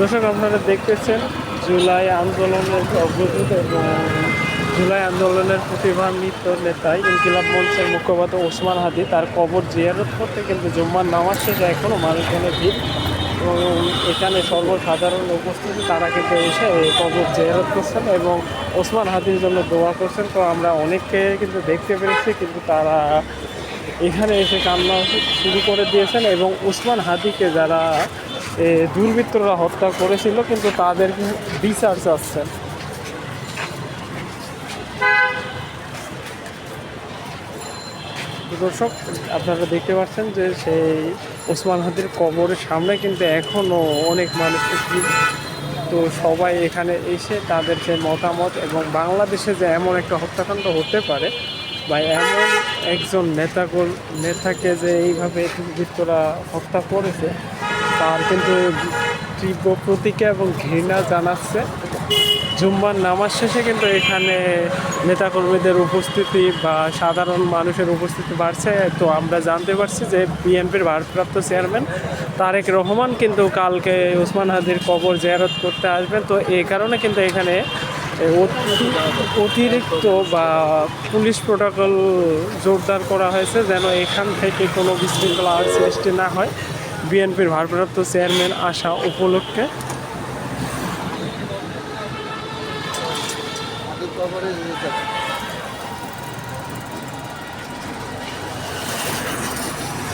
দর্শক, আপনারা দেখতেছেন জুলাই আন্দোলনের অগ্রদূত এবং জুলাই আন্দোলনের প্রতিভান্বিত নেতা ইনকিলাব মঞ্চের মুখপাত্র ওসমান হাদি, তার কবর জিয়ারত করতে কিন্তু জুম্মার নামাজ শেষে এখনও মানুষজনের ভিড়। এবং এখানে সর্বসাধারণ উপস্থিতি, তারা কিন্তু এসে কবর জিয়ারত করছেন এবং ওসমান হাদির জন্য দোয়া করছেন। তো আমরা অনেককে কিন্তু দেখতে পেরেছি, কিন্তু তারা এখানে এসে কান্না শুরু করে দিয়েছেন এবং উসমান হাদিকে যারা দুর্বৃত্তরা হত্যা করেছিল, কিন্তু তাদের বিচার চাচ্ছেন দর্শক, আপনারা দেখতে পাচ্ছেন যে সেই ওসমান হাদির কবরের সামনে কিন্তু এখনও অনেক মানুষ। তো সবাই এখানে এসে তাদের যে মতামত এবং বাংলাদেশে যে এমন একটা হত্যাকাণ্ড হতে পারে বা এমন একজন নেতাকুর নেতাকে যে এইভাবে দুর্বৃত্তরা হত্যা করেছে তার কিন্তু তীব্র প্রতিক্রিয়া এবং ঘৃণা জানাচ্ছে। জুম্মার নামাজ শেষে কিন্তু এখানে নেতাকর্মীদের উপস্থিতি বা সাধারণ মানুষের উপস্থিতি বাড়ছে। তো আমরা জানতে পারছি যে বিএনপির ভারপ্রাপ্ত চেয়ারম্যান তারেক রহমান কিন্তু কালকে ওসমান হাজির কবর জিয়ারত করতে আসবেন। তো এই কারণে কিন্তু এখানে অতি- অতিরিক্ত বা পুলিশ প্রোটোকল জোরদার করা হয়েছে যেন এখান থেকে কোনো বিশৃঙ্খলা সৃষ্টি না হয়। বিএনপির ভারপ্রাপ্ত চেয়ারম্যান আসা উপলক্ষে।